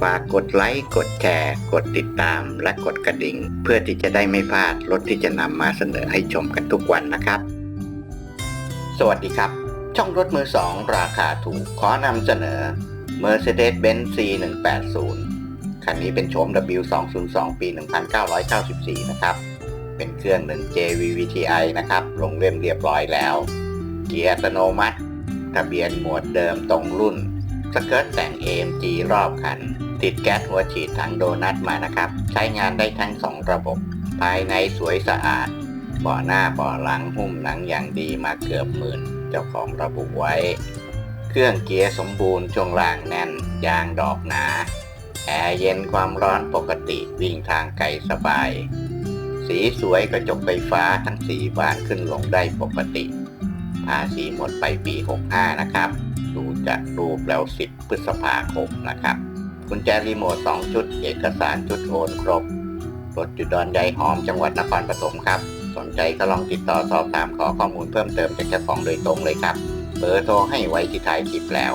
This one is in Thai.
ฝากกดไลค์ กดแชร์ กดติดตาม และกดกระดิ่ง เพื่อที่จะได้ไม่พลาดรถที่จะนำมาเสนอให้ชมกันทุกวันนะครับ สวัสดีครับ ช่องรถมือสองราคาถูกขอนำเสนอ Mercedes-Benz C180 คันนี้เป็นโฉม W202 ปี 1994 นะครับ เป็นเครื่อง 1 JVVTi นะครับ ลงเล่มเรียบร้อยแล้ว เกียร์อัตโนมัติ ทะเบียนหมวดเดิมตรงรุ่น สเกิร์ตแต่ง AMG รอบคัน ติดแก๊สหัวฉีดถังโดนัทมานะครับ ใช้งานได้ทั้ง 2 ระบบ ภายในสวยสะอาดเบาะหน้าเบาะหลังหุ้มหนังอย่างดีมาเกือบหมื่น เจ้าของระบุไว้ เครื่องเกียร์สมบูรณ์ช่วงล่างแน่น ยางดอกหนา แอร์เย็นความร้อนปกติวิ่งทางไกลสบาย สีสวยกระจกไฟฟ้าทั้งสีบานขึ้นลงได้ปกติภาษีหมดไปปี 65 นะครับ ดูจากรูปแล้ว 10 พฤษภาคมนะครับ กุญแจรีโมท 2 ชุด เอกสารชุดโอนครบรถจุดดอนใหญ่หอมจังหวัดนครปฐมครับ สนใจก็ลองติดต่อสอบถามขอข้อมูลเพิ่มเติมจากเจ้าของโดยตรงเลยครับ เบอร์โทรให้ไว้ที่ท้ายคลิปแล้ว